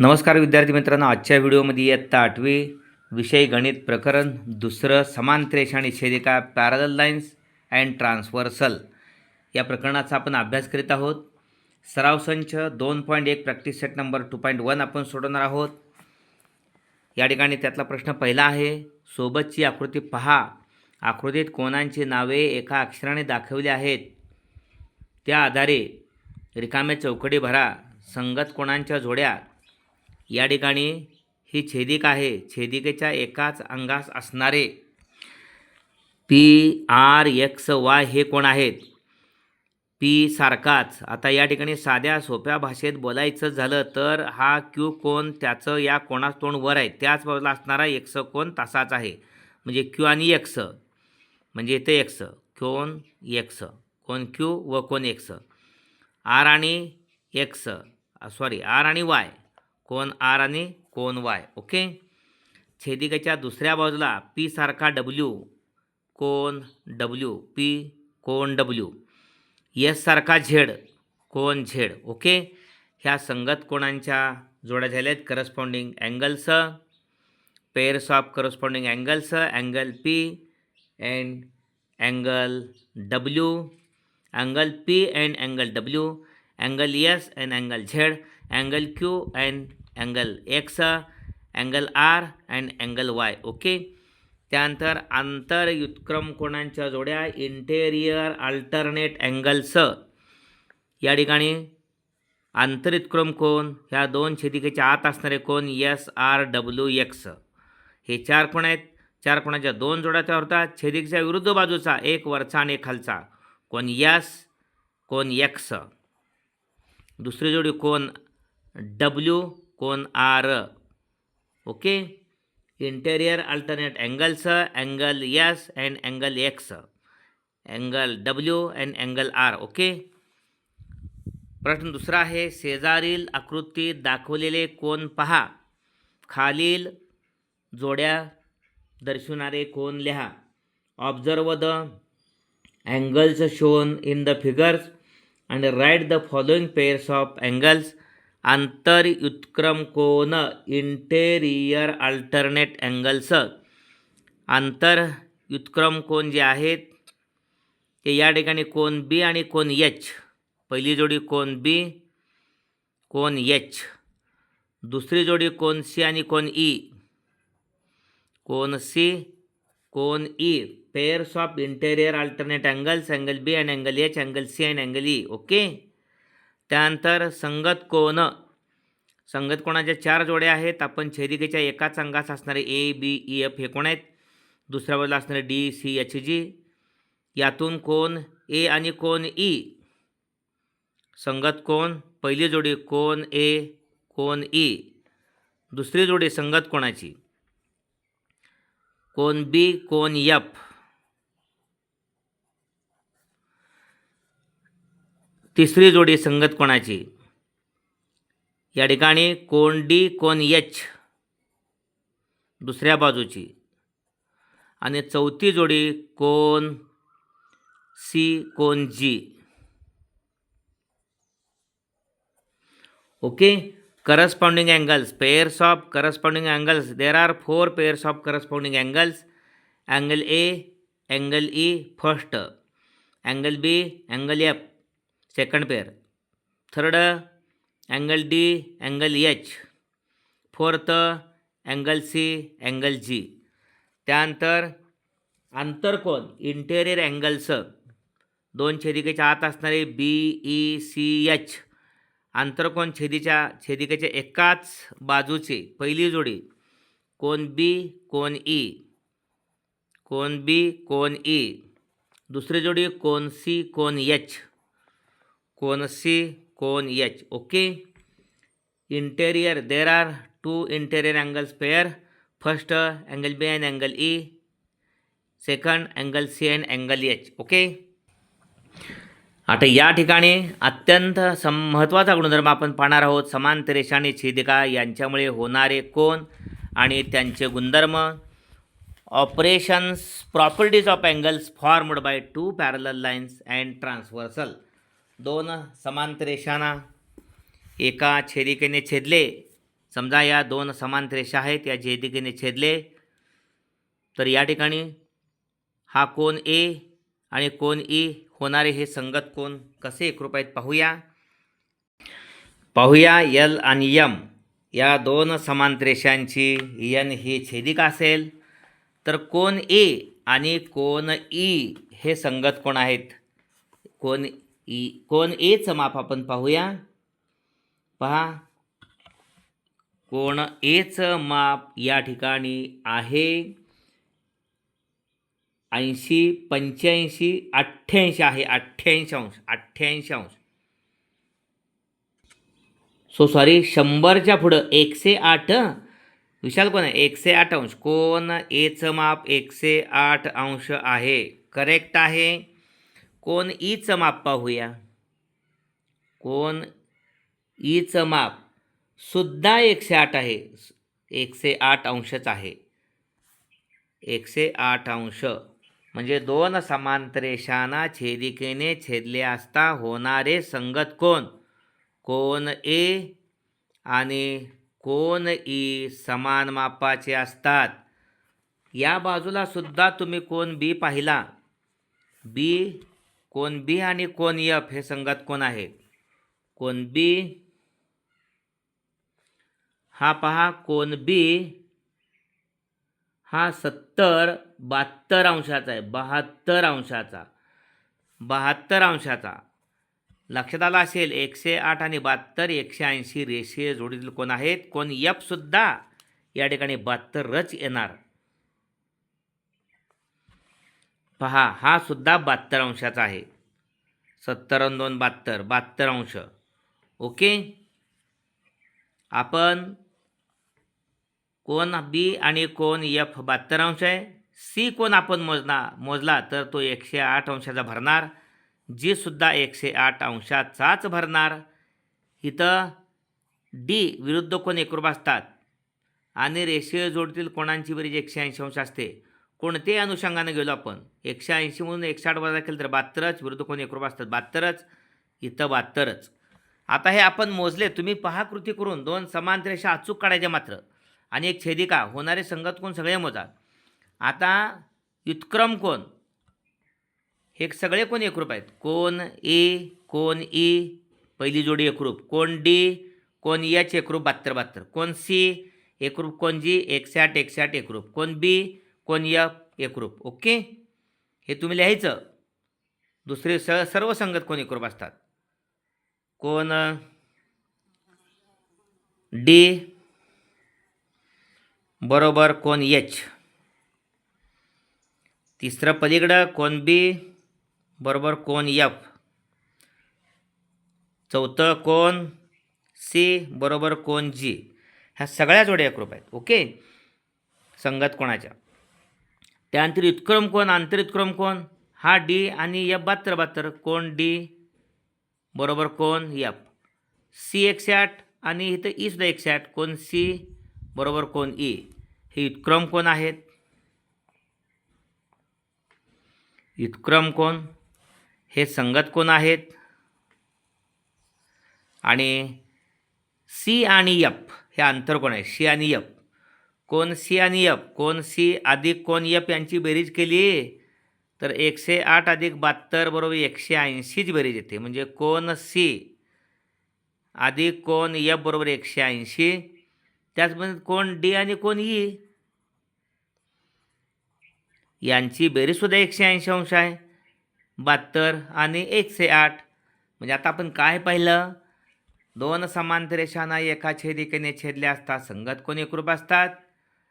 नमस्कार विद्यार्थी मित्रांनो आजच्या व्हिडिओमध्ये इयत्ता आठवी विषय गणित प्रकरण दुसरं समांतर आणि छेदिका पॅरल लाईन्स अँड ट्रान्सव्हर्सल या प्रकरणाचा आपण अभ्यास करीत आहोत. सराव संच दोन पॉईंट एक practice set number two point one आपण सोडवणार आहोत. या ठिकाणी त्यातला प्रश्न पहिला आहे सोबतची आकृती पहा. आकृतीत कोणांची नावे एका अक्षराने दाखवली आहेत? त्या आधारे रिकाम्या चौकडी भरा. संगत कोणांच्या जोड्या? या ठिकाणी ही छेदिक आहे. छेदिकेच्या एकाच अंगास असणारे पी आर एक्स वाय हे कोण आहेत? पी सारखाच. आता या ठिकाणी साध्या सोप्या भाषेत बोलायचं झालं तर हा क्यू कोण त्याचं या कोणास तोंड वर आहे? त्याच बाजूला असणारा एक्स कोण तसाच आहे. म्हणजे क्यू आणि एक्स. म्हणजे इथे एक्स. कोण एक्स. कोण क्यू व कोण एक्स. आर आणि एक्स. सॉरी आर आणि वाय. कोण आर आणि कोण वाय ओके? छेदिकेच्या दुसऱ्या बाजूला पी सारखा डब्ल्यू कोण डब्ल्यू पी कोण डब्ल्यू एस सारखा झेड कोण झेड ओके? ह्या संगत कोणांच्या जोड्या झाल्या आहेत? Corresponding angles pairs of corresponding angles angle P and angle W angle P and angle W angle S and angle Z angle Q and angle X angle R and angle Y okay त्यानंतर आंतर व्युत्क्रम कोणांच्या जोड्या interior alternate angles या ठिकाणी आंतरितक्रम कोण ह्या दोन छेदिकेच्या आत असणारे कोण एस आर डब्ल्यू एक्स हे चार कोण आहेत. चार कोणाच्या दोन जोड्या त्या होतात छेदिकच्या विरुद्ध बाजूचा एक वरचा आणि खालचा. कोण यस कोण एक्स दुसरी जोडी कोण W cone R okay interior alternate angles angle yes and angle X angle W and angle R okay प्रश्न दुसरा आहे. शेजारील आकृतीत दाखवलेले कोण पहा. खालील जोड्या दर्शवणारे कोण लिहा. Observe the angles shown in the figures and write the following pairs of angles आंतरयुत्क्रम कोन इंटेरियर अल्टरनेट अँगल्स आंतरयुत्क्रम कोण जे आहेत ते या ठिकाणी कोन बी आणि कोन एच पहिली जोडी कोन बी कोन एच दुसरी जोडी कोण सी आणि कोन ई कोन C cone E pairs of interior alternate angles angle B and angle H angle C and angle E okay त्यानंतर संगत कोण? संगत कोणाच्या चार जोड्या आहेत? आपण छेदिकेच्या एकाच अंगास असणारे ए बी ई एफ हे कोण आहेत? दुसऱ्या बाजूला असणारे डी सी एच जी यातून कोण? ए आणि कोण? ई संगत कोण? पहिली जोडी कोण? ए कोण? ई दुसरी जोडी संगत कोणाची? कोण बी कोण एफ तिसरी जोडी संगत कोणाची? या ठिकाणी कोण डी कोण एच दुसऱ्या बाजूची. आणि चौथी जोडी कोण सी कोण G. Okay? Corresponding angles pairs of corresponding angles there are four pairs of corresponding angles angle A angle E first angle B angle F second pair third angle D angle H fourth angle C angle G त्यानंतर आंतरकोन interior angles दोन छेदिकेच्या आत असणारे B E e, C H आंतरकोन छेदीच्या छेदिकेच्या एकाच बाजूचे पहिली जोडी कोण बी कोण ई e. कोण बी कोण ई e. दुसरी जोडी कोण सी कोण एच कोण सी कोण H okay interior there are two interior angles pair first angle B and angle E second angle C and angle H okay आता या ठिकाणी अत्यंत सम महत्त्वाचा गुणधर्म आपण पाहणार आहोत. समांतर रेषा आणि छेदिका यांच्यामुळे होणारे कोण आणि त्यांचे गुणधर्म. Operations properties of angles formed by two parallel lines and transversal दोन समांतर रेषांना एका छेदिकेने छेदले. समजा या दोन समांतर रेषा आहेत या छेदिकेने छेदले. तर या ठिकाणी हा कोण ए आणि कोण ई होणारे हे संगत कोण कसे एकरूप आहेत पाहूया. पाहूया यल आणि यम. या दोन समांतर रेषांची यन ही छेदिका असेल. तर कोण ए आणि कोण ई हे संगत कोण आहेत? कोण ई कोण एचं माप आपण पाहूया. पहा. कोण एचं माप या ठिकाणी आहे. ऐंशी पंच्याऐंशी अठ्ठ्याऐंशी आहे. अठ्ठ्याऐंशी अंश अठ्ठ्याऐंशी अंश. सो सॉरी शंभरच्या पुढं एकशे आठ. विशाल कोण आहे? एकशे आठ अंश. कोण एचं माप एकशे आठ अंश आहे? करेक्ट आहे. कोण ईच माप पाहूया? कोण ईचं माप सुद्धा एकशे आठ आहे. एकशे आठ अंशच आहे. एकशे आठ अंश. म्हणजे दोन समांतरेषांना छेदिकेने छेदले असता होणारे संगत कोण? कोण ए आणि कोण ई समान मापाचे असतात. या बाजूला सुद्धा तुम्ही कोण बी पाहिला? बी कोण बी आणि कोण यफ हे संघात कोण आहे? कोण बी हा पहा कोण बी हा सत्तर बहात्तर अंशाचा आहे बहात्तर अंशाचा बहात्तर अंशाचा. लक्षात आला असेल एकशे आठ आणि बहात्तर एकशे ऐंशी रेषीय जोडीतील कोण आहेत? कोण यपसुद्धा या ठिकाणी बहात्तरच येणार. पहा हा सुद्धा बहात्तर अंशाचा आहे. सत्तर दोन बहात्तर बहात्तर अंश. ओके? आपण कोण बी आणि कोण एफ बहात्तर अंश आहे. सी कोण आपण मोजना मोजला तर तो एकशे आठ अंशाचा भरणार. जी सुद्धा एकशे आठ अंशाचाच भरणार. इथं डी विरुद्ध कोण एकरूप असतात. आणि रेषीय जोडतील कोणांची बेरीज एकशे ऐंशी अंश असते. कोणत्याही अनुषंगानं गेलो आपण एकशे ऐंशी म्हणून एकशे आठ वजा केलं तर बहात्तरच विरुद्ध कोण एकरूप असतात बहात्तरच इथं बहात्तरच. आता हे आपण मोजले तुम्ही पहा कृती करून दोन समान रेषा अचूक काढायच्या मात्र. आणि एक छेदिका होणारे संगत कोण सगळे मोजा. आता व्युत्क्रम कोण? हे सगळे कोण एकरूप आहेत? कोण ए कोण ई पहिली जोडी एकरूप. कोण डी कोण एच एकरूप बहात्तर बहात्तर. कोण सी एकरूप कोण जी एकशे आठ एकशे आठ एकरूप. कोण बी कोण एफ एकरूप ओके? हे तुम्ही लिहायचं. दुसरे स सर्व संगत कोण एकरूप असतात? कोण? डी. बरोबर कोण एच तिसरं पलीकडं कोण बी बरोबर कोण एफ चौथं कोण सी बरोबर कोण जी ह्या सगळ्या जोड्या एकरूप आहेत. ओके? संगत कोणाच्या? त्यानंतर उत्क्रम कोण? आंतरयुत्क्रम कोण? हा डी आणि एफ बहात्तर बहात्तर. कोण डी? बरोबर कोण? एफ. सी एकशे आठ आणि इथं ई सुद्धा एकशे आठ कोण सी? बरोबर कोण ई. हे उत्क्रम कोण आहेत? उत्क्रम कोण? हे संगत कोण आहेत? आणि सी आणि एफ हे अंतर कोण आहे? सी आणि एफ. कोण सी आणि एफ? कोण सी अधिक कोण एफ यांची बेरीज केली? तर एकशे आठ अधिक बहात्तर बरोबर एकशे ऐंशीच बेरीज येते. म्हणजे कोण सी अधिक कोण एफ बरोबर एकशे ऐंशी? त्याचप्रमाणे कोण डी आणि कोण ई? यांची बेरीजसुद्धा एकशे ऐंशी अंश आहे. बहात्तर आणि एकशे आठ. म्हणजे आता आपण काय पाहिलं? दोन समांतर रेषांना एका छेदिकेने छेदले असतात संगत कोण एकरूप असतात?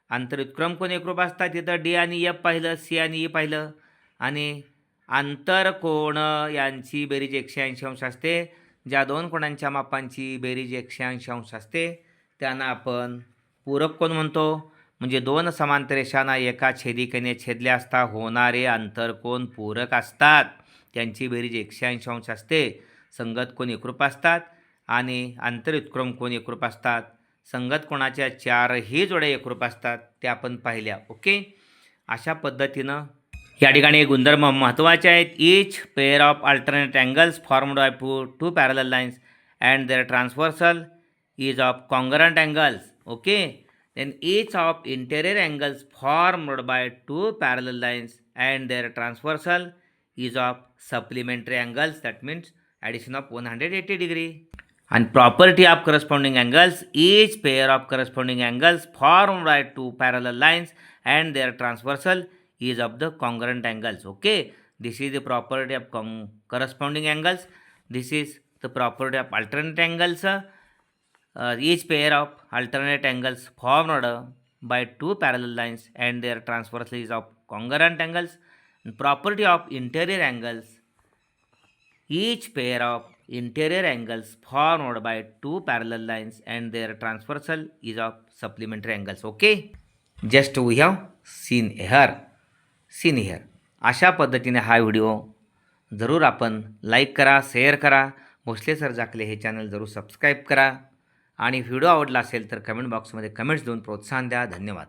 आंतरयुत्क्रम कोण एकरूप असतात? तिथं डी आणि एफ पाहिलं सी आणि ई पाहिलं. आणि आंतर कोण? यांची बेरीज एकशे ऐंशी अंश असते. ज्या दोन कोणांच्या मापांची बेरीज एकशे ऐंशी अंश असते त्यांना आपण पूरक कोण म्हणतो? म्हणजे दोन समांतर रेषांना एका छेदिकेने छेदले असता होणारे अंतर कोण पूरक असतात? त्यांची बेरीज एकशे ऐंशी अंश असते. संगत कोण एकरूप असतात? आणि आंतरयुत्क्रम कोण एकरूप असतात? संगत कोणाच्या चारही जोडे एकरूप असतात ते आपण पाहिल्या ओके? अशा पद्धतीनं या ठिकाणी गुणधर्म महत्त्वाचे आहेत. Each pair of alternate angles form by पू two parallel lines and their transversal is of congruent angles okay then is of interior angles formed by two parallel lines and their transversal is of supplementary angles that means addition of one hundred eighty degree and property of corresponding angles each pair of corresponding angles formed by two parallel lines and their transversal is of the congruent angles okay? This is the property of corresponding angles. This is the property of alternate angles uh, each pair of alternate angles formed by two parallel lines and their transversal is of congruent angles. And property of interior angles each pair of interior angles formed by two parallel lines and their transversal is of supplementary angles okay just we have seen here seen here अशा पद्धतीने हा video जरूर आपण like करा share करा. मोस्टले sir जाकले हे channel जरूर subscribe करा. आणि व्हिडिओ आवडला असेल तर कमेंट बॉक्समध्ये कमेंट्स देऊन प्रोत्साहन द्या. धन्यवाद.